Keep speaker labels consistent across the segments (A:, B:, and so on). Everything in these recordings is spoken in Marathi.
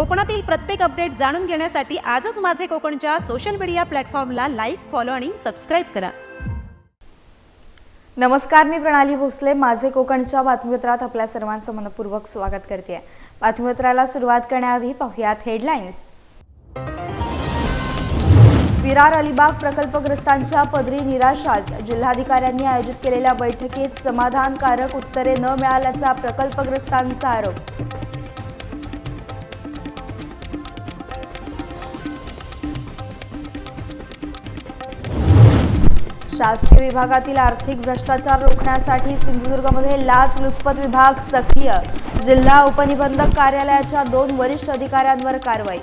A: कोकणातील प्रत्येक अपडेट जाणून घेण्यासाठी आजच माझे कोकणच्या सोशल मीडिया प्लॅटफॉर्मला लाईक फॉलो आणि सबस्क्राईब करा.
B: नमस्कार मी प्रणाली भोसले. माझे कोकणच्या बातमीपत्रात आपल्या सर्वांचं मनपूर्वक स्वागत करते. बातमीपत्राला सुरुवात करण्याआधी पाहुयात हेडलाईन्स विरार अलिबाग प्रकल्पग्रस्तांच्या पदरी निराशाच. जिल्हाधिकाऱ्यांनी आयोजित केलेल्या बैठकीत समाधानकारक उत्तरे न मिळाल्याचा प्रकल्पग्रस्तांचा आरोप. शासकीय विभागातील आर्थिक भ्रष्टाचार रोखण्यासाठी सिंधुदुर्गमध्ये लाचलुचपत विभाग सक्रिय. जिल्हा उपनिबंधक कार्यालयाच्या दोन वरिष्ठ अधिकाऱ्यांवर कारवाई.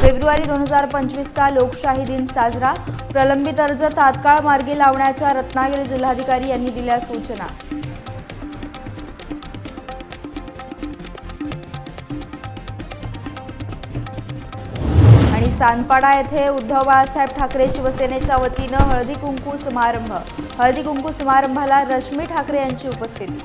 B: फेब्रुवारी दोन हजार पंचवीसचा लोकशाही दिन साजरा. प्रलंबित अर्ज तात्काळ मार्गी लावण्याच्या रत्नागिरी जिल्हाधिकारी यांनी दिल्या सूचना. आणि सानपाडा येथे उद्धव बाळासाहेब ठाकरे शिवसेनेच्या वतीनं हळदी कुंकू समारंभ. हळदी कुंकू समारंभाला रश्मी ठाकरे यांची उपस्थिती.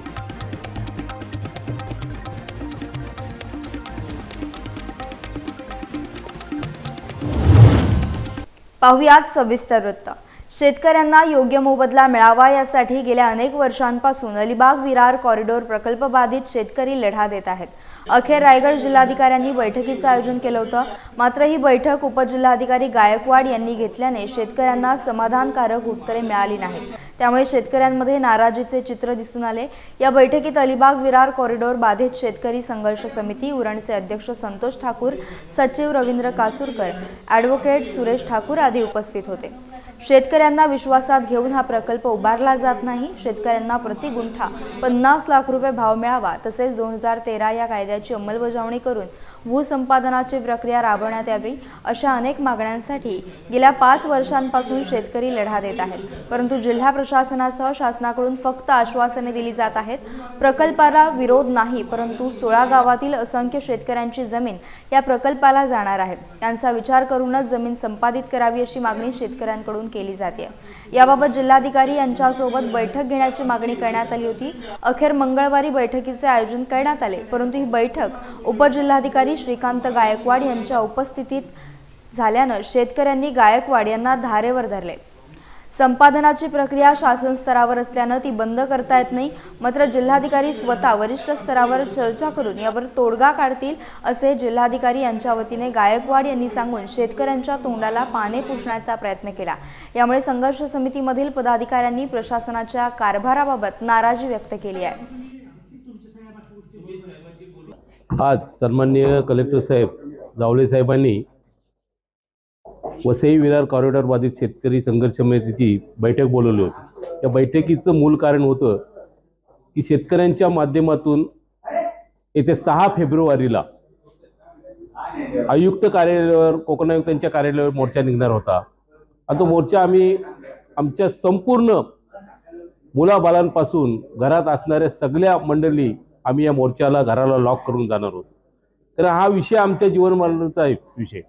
B: पाहुयात सविस्तर वृत्त. शेतकऱ्यांना योग्य मोबदला मिळावा यासाठी गेल्या अनेक वर्षांपासून अलिबाग विरार कॉरिडॉर प्रकल्प बाधित शेतकरी लढा देत आहेत. अखेर रायगड जिल्हाधिकाऱ्यांनी बैठकीचं आयोजन केलं होतं. मात्र ही बैठक उपजिल्हाधिकारी गायकवाड यांनी घेतल्याने शेतकऱ्यांना समाधानकारक उत्तरे मिळाली नाहीत. त्यामुळे शेतकऱ्यांमध्ये नाराजीचे चित्र दिसून आले. या बैठकीत अलिबाग विरार कॉरिडॉर बाधित शेतकरी संघर्ष समिती उरणचे अध्यक्ष संतोष ठाकूर सचिव रवींद्र कासूरकर ॲडव्होकेट सुरेश ठाकूर आदी उपस्थित होते. शेतकऱ्यांना विश्वासात घेऊन हा प्रकल्प उभारला जात नाही. शेतकऱ्यांना प्रति गुंठा पन्नास लाख रुपये भाव मिळावा तसेच दोन हजार तेरा या कायद्याची अंमलबजावणी करून भूसंपादनाची प्रक्रिया राबवण्यात यावी अशा अनेक मागण्यांसाठी गेल्या पाच वर्षांपासून शेतकरी लढा देत आहेत. परंतु जिल्हा प्रशासनासह शासनाकडून फक्त आश्वासने दिली जात आहेत. प्रकल्पाला विरोध नाही परंतु सोळा गावातील असंख्य शेतकऱ्यांची जमीन या प्रकल्पाला जाणार आहे. त्यांचा विचार करूनच जमीन संपादित करावी अशी मागणी शेतकऱ्यांकडून केली जाते. याबाबत जिल्हाधिकारी यांच्यासोबत बैठक घेण्याची मागणी करण्यात आली होती. अखेर मंगळवारी बैठकीचे आयोजन करण्यात आले. परंतु ही बैठक उपजिल्हाधिकारी श्रीकांत गायकवाड यांच्या उपस्थितीत झाल्यानं शेतकऱ्यांनी गायकवाड यांना धारेवर धरले. संपादनाची प्रक्रिया शासन स्तरावर असल्यानं ती बंद करता येत नाही. मात्र जिल्हाधिकारी स्वतः वरिष्ठ स्तरावर चर्चा करून यावर तोडगा काढतील असे जिल्हाधिकारी यांच्या वतीने गायकवाड यांनी सांगून शेतकऱ्यांच्या तोंडाला पाने पुसण्याचा प्रयत्न केला. यामुळे संघर्ष समितीमधील पदाधिकाऱ्यांनी प्रशासनाच्या कारभाराबाबत नाराजी व्यक्त केली आहे.
C: आज सन्माननीय कलेक्टर साहेब जावळे साहेबांनी वसई विरार कॉरिडॉर बाधित शेतकरी संघर्ष समितीची बैठक बोलवली होती. या बैठकीचं मूळ कारण होतं की शेतकऱ्यांच्या माध्यमातून येत्या सहा फेब्रुवारीला आयुक्त कार्यालयावर कोकण आयुक्तांच्या कार्यालयावर मोर्चा निघणार होता. आणि तो मोर्चा आम्ही आमच्या संपूर्ण मुलाबालांपासून घरात असणाऱ्या सगळ्या मंडळी आम्ही या मोर्चाला घराला लॉक करून जाणार होतो. तर हा विषय आमच्या जीवनमरणाचा आहे विषय.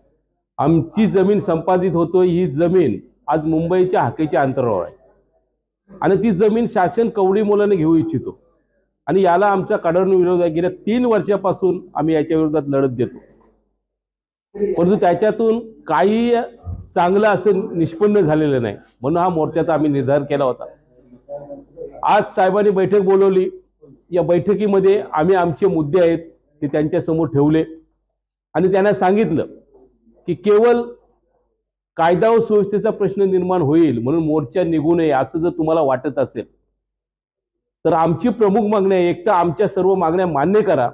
C: आमची जमीन संपादित होतोय ही जमीन आज मुंबईच्या हाकेच्या अंतरावर आहे. आणि ती जमीन शासन कवडी मुलाने घेऊ इच्छितो. आणि याला आमचा कडाडून विरोध आहे गेल्या तीन वर्षापासून आम्ही याच्या विरोधात लढत देतो. परंतु त्याच्यातून काही चांगलं असं निष्पन्न झालेलं नाही. म्हणून हा मोर्चाचा आम्ही निर्धार केला होता. आज साहेबांनी बैठक बोलवली. या बैठकीमध्ये आम्ही आमचे मुद्दे आहेत ते त्यांच्यासमोर ठेवले. आणि त्यांना सांगितलं की केवळ कायदा व सुव्यवस्थेचा प्रश्न निर्माण होईल म्हणून मोर्चा निघू नये असं जर तुम्हाला वाटत असेल तर आमची प्रमुख मागणी आहे एक तर आमच्या सर्व मागण्या मान्य करा.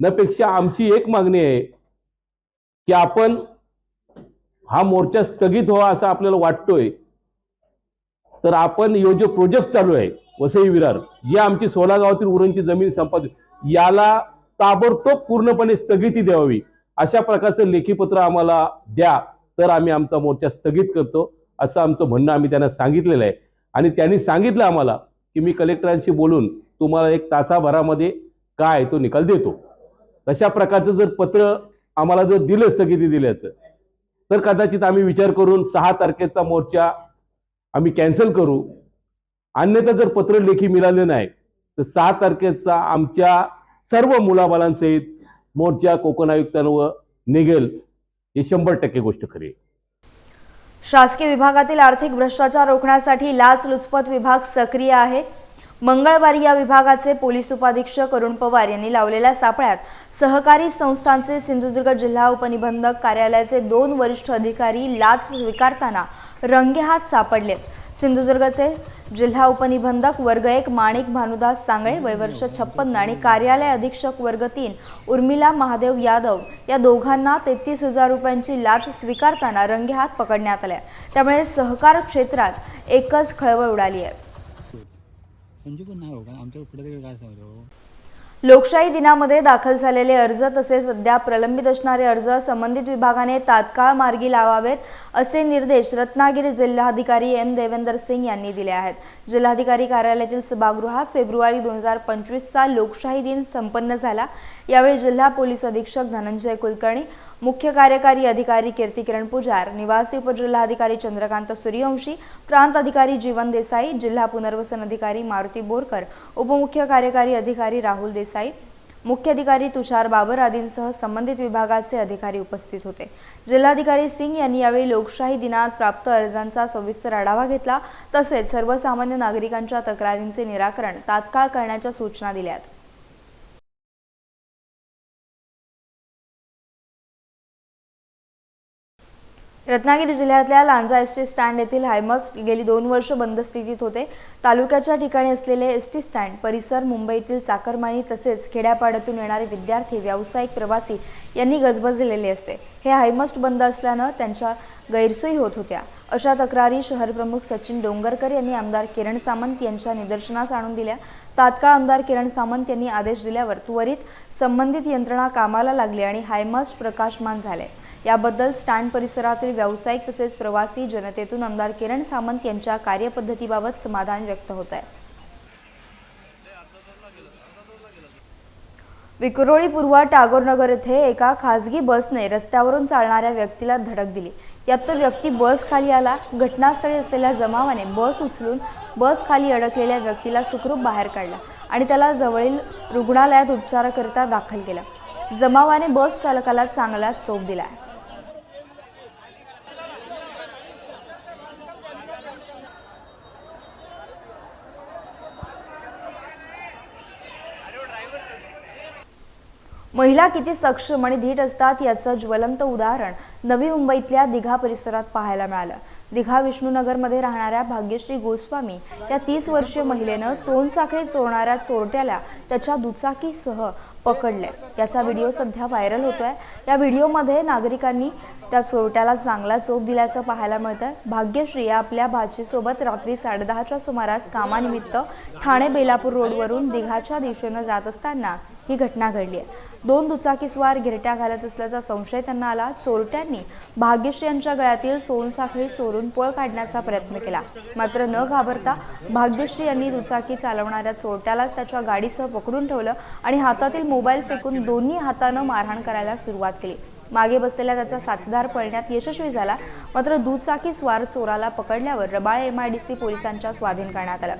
C: नपेक्षा आमची एक मागणी आहे की आपण हा मोर्चा स्थगित व्हावा असं आपल्याला वाटतोय तर आपण यो जो प्रोजेक्ट चालू आहे वसई विरार या आमची सोला गावातील उरणची जमीन संपादित याला ताबडतोब पूर्णपणे स्थगिती द्यावी. अशा प्रकारचं लेखीपत्र आम्हाला द्या तर आम्ही आमचा मोर्चा स्थगित करतो असं आमचं म्हणणं आम्ही त्यांना सांगितलेलं आहे. आणि त्यांनी सांगितलं आम्हाला की मी कलेक्टरांशी बोलून तुम्हाला एक तासाभरामध्ये काय तो निकाल देतो. तशा प्रकारचं जर पत्र आम्हाला जर दिलं स्थगिती दिल्याचं तर कदाचित आम्ही विचार करून सहा तारखेचा मोर्चा आम्ही कॅन्सल करू. अन्यथा जर पत्र लेखी मिळाले नाही तर सहा तारखेचा आमच्या सर्व मुलाबालांसहित मोर्चा कोकण आयुक्तांवर निघेल हे शंभर टक्के गोष्ट खरी आहे.
B: शासकीय विभागातील आर्थिक भ्रष्टाचार रोखण्यासाठी लाचलुचपत विभाग सक्रिय आहे. मंगळवारी या विभागाचे पोलीस उपाधीक्षक अरुण पवार यांनी लावलेल्या सापळ्यात सहकारी संस्थांचे सिंधुदुर्ग जिल्हा उपनिबंधक कार्यालयाचे दोन वरिष्ठ अधिकारी लाच स्वीकारताना रंगेहात सापडलेत सिंधुदुर्गचे जिल्हा उपनिबंधक वर्ग एक माणिक भानुदास सांगळे वयवर्ष छप्पन्न आणि कार्यालय अधीक्षक वर्ग तीन उर्मिला महादेव यादव या दोघांना तेहतीस हजार रुपयांची लाच स्वीकारताना रंगेहात पकडण्यात आल्या त्यामुळे सहकार क्षेत्रात एकच खळबळ उडाली आहे. लोकशाही दिनामध्ये दाखल झालेले अर्ज तसेच सध्या प्रलंबित असणारे अर्ज संबंधित विभागाने तात्काळ मार्गी लावावेत असे निर्देश रत्नागिरी जिल्हाधिकारी एम देवेंदर सिंग यांनी दिले आहेत. जिल्हाधिकारी कार्यालयातील सभागृहात फेब्रुवारी दोन हजार पंचवीसचा लोकशाही दिन संपन्न झाला. यावेळी जिल्हा पोलीस अधीक्षक धनंजय कुलकर्णी मुख्य कार्यकारी अधिकारी कीर्ती किरण पुजार निवासी उपजिल्हाधिकारी चंद्रकांत सूर्यवंशी प्रांत अधिकारी जीवन देसाई जिल्हा पुनर्वसन अधिकारी मारुती बोरकर उपमुख्य कार्यकारी अधिकारी राहुल देसाई मुख्याधिकारी तुषार बाबर आदींसह संबंधित विभागाचे अधिकारी उपस्थित होते. जिल्हाधिकारी सिंग यांनी यावेळी लोकशाही दिनात प्राप्त अर्जांचा सविस्तर आढावा घेतला तसेच सर्वसामान्य नागरिकांच्या तक्रारींचे निराकरण तात्काळ करण्याच्या सूचना दिल्यात. रत्नागिरी जिल्ह्यातल्या लांजा एस टी स्टँड येथील हायमस्ट गेली दोन वर्ष बंद स्थितीत होते. तालुक्याच्या ठिकाणी असलेले एस टी स्टँड परिसर मुंबईतील चाकरमानी तसेच खेड्यापाड्यातून येणारे विद्यार्थी व्यावसायिक प्रवासी यांनी गजबजलेले असते. हे हायमस्ट बंद असल्यानं त्यांच्या गैरसोयी होत होत्या. अशा तक्रारी शहरप्रमुख सचिन डोंगरकर यांनी आमदार किरण सामंत यांच्या निदर्शनास आणून दिल्या. तात्काळ आमदार किरण सामंत यांनी आदेश दिल्यावर त्वरित संबंधित यंत्रणा कामाला लागली आणि हायमस्ट प्रकाशमान झाले. याबद्दल स्टँड परिसरातील व्यावसायिक तसेच प्रवासी जनतेतून आमदार किरण सामंत यांच्या कार्यपद्धतीबाबत समाधान व्यक्त होत आहे. विक्रोळी पूर्व टागोरनगर येथे एका खासगी बसने रस्त्यावरून चालणाऱ्या व्यक्तीला धडक दिली. यात तो व्यक्ती बस खाली आला. घटनास्थळी असलेल्या जमावाने बस उचलून बस खाली अडकलेल्या व्यक्तीला सुखरूप बाहेर काढला आणि त्याला जवळील रुग्णालयात उपचाराकरिता दाखल केला. जमावाने बस चालकाला चांगला चोप दिला. महिला किती सक्षम आणि धीट असतात याचं ज्वलंत उदाहरण नवी मुंबईतल्या दिघा परिसरात पाहायला मिळालं. दिघा विष्णुनगरमध्ये राहणाऱ्या भाग्यश्री गोस्वामी या तीस वर्षीय महिलेनं सोनसाखळी चोरणाऱ्या चोरट्याला त्याच्या दुचाकीसह पकडले. याचा व्हिडिओ सध्या व्हायरल होतोय. या व्हिडिओमध्ये नागरिकांनी त्या चोरट्याला चांगला चोप दिल्याचं पाहायला मिळतंय. भाग्यश्री या आपल्या भाचीसोबत रात्री साडेदहाच्या सुमारास कामानिमित्त ठाणे बेलापूर रोडवरून दिघाच्या दिशेनं जात असताना ही घटना घडली आहे. दोन दुचाकीस्वार गिरट्या घालत असल्याचा संशय त्यांना आला. चोरट्यांनी भाग्यश्री यांच्या गळ्यातील सोनसाखळी चोरून पळ काढण्याचा प्रयत्न केला. मात्र न घाबरता भाग्यश्री यांनी दुचाकी चालवणाऱ्या चोरट्यालाच त्याच्या गाडीसह पकडून ठेवलं आणि हातातील मोबाईल फेकून दोन्ही हातानं मारहाण करायला सुरुवात केली. मागे बसलेला त्याचा साथीदार पळण्यात यशस्वी झाला. मात्र दुचाकी स्वार चोराला पकडल्यावर रबाळे एमआयडीसी पोलिसांच्या स्वाधीन करण्यात आलं.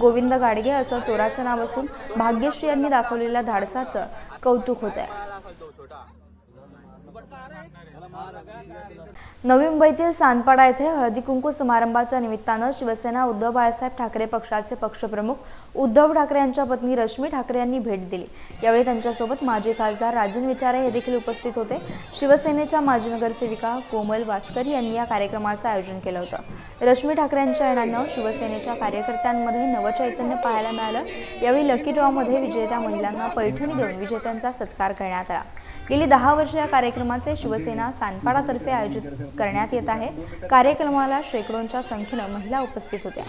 B: गोविंद गाडगे असं चोराचं नाव असून भाग्यश्री यांनी दाखवलेल्या धाडसाचं कौतुक होत आहे नवी मुंबईतील सानपाडा येथे हळदी कुंकू समारंभाच्या निमित्तानं शिवसेना उद्धव बाळासाहेब ठाकरे पक्षाचे पक्षप्रमुख उद्धव ठाकरे यांच्या पत्नी रश्मी ठाकरे यांनी भेट दिली. यावेळी त्यांच्यासोबत माजी खासदार राजन विचारे हे देखील उपस्थित होते. शिवसेनेच्या माजी नगरसेविका कोमल वास्कर यांनी या कार्यक्रमाचं आयोजन केलं होतं. रश्मी ठाकरे यांच्या येण्यानं शिवसेनेच्या कार्यकर्त्यांमध्ये नवचैतन्य पाहायला मिळालं. यावेळी लकी ड्रॉमध्ये विजेत्या महिलांना पैठणी देऊन विजेत्यांचा सत्कार करण्यात आला. गेली दहा वर्ष या कार्यक्रमाचे शिवसेना सानपाडातर्फे आयोजित करण्यात येत आहे. कार्यक्रमाला शेकडोंच्या संख्येनं महिला उपस्थित होत्या.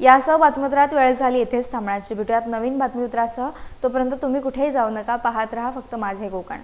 B: यासह बातमीपत्रात वेळ झाली येथेच थांबण्याची. भेटूयात नवीन बातमीपत्रासह. तोपर्यंत तुम्ही कुठेही जाऊ नका पाहत राहा फक्त माझे कोकण